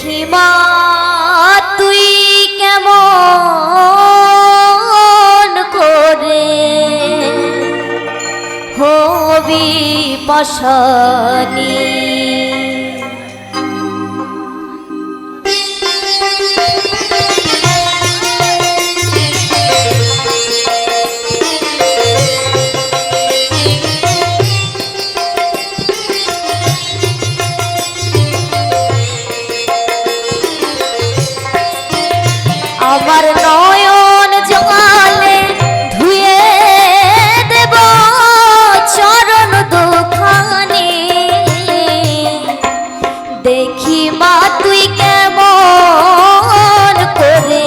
সখীমা তুই কেমন করে হবি পাশানী? আমার নয়ন জোয়ালে ধুয়ে দেব চরণ দুখানে। দেখি মা, তুই কেমন করে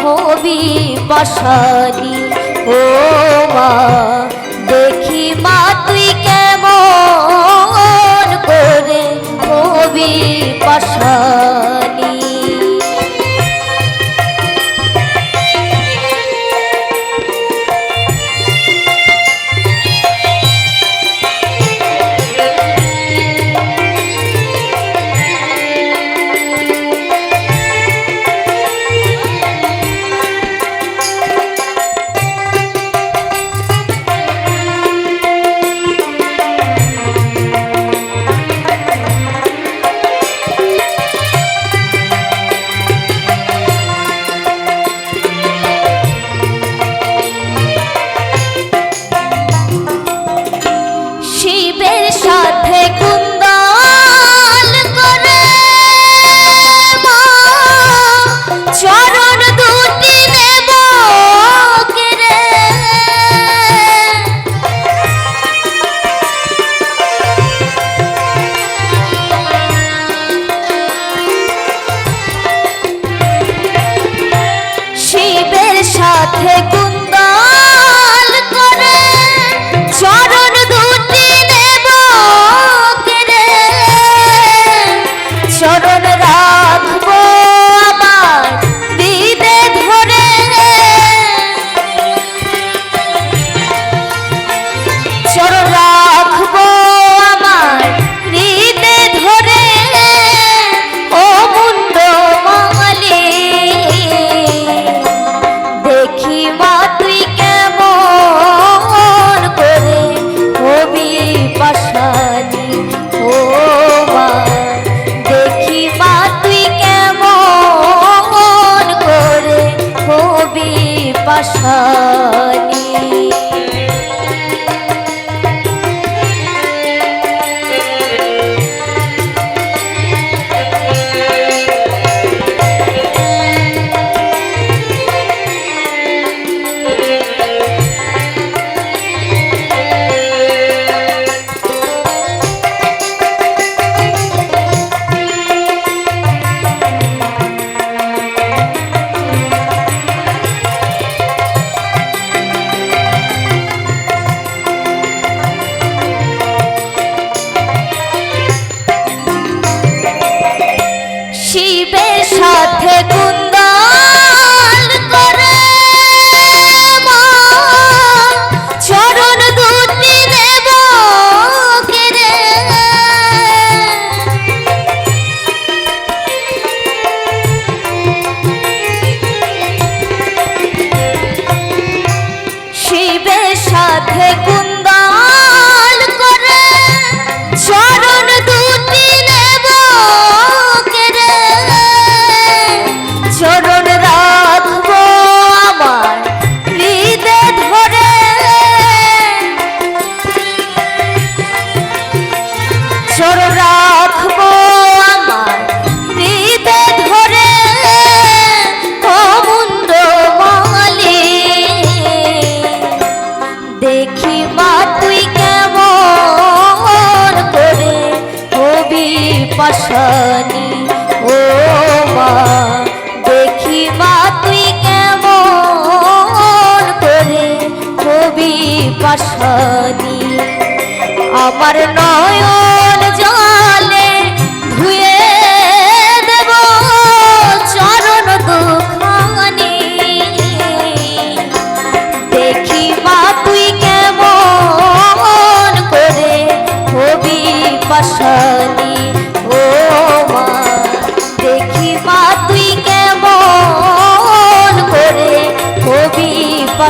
হবি বসানি? ও মা থেকে আসনি ও মা দেখি মা তুই কেমন কবি পাশানি। আমার নয়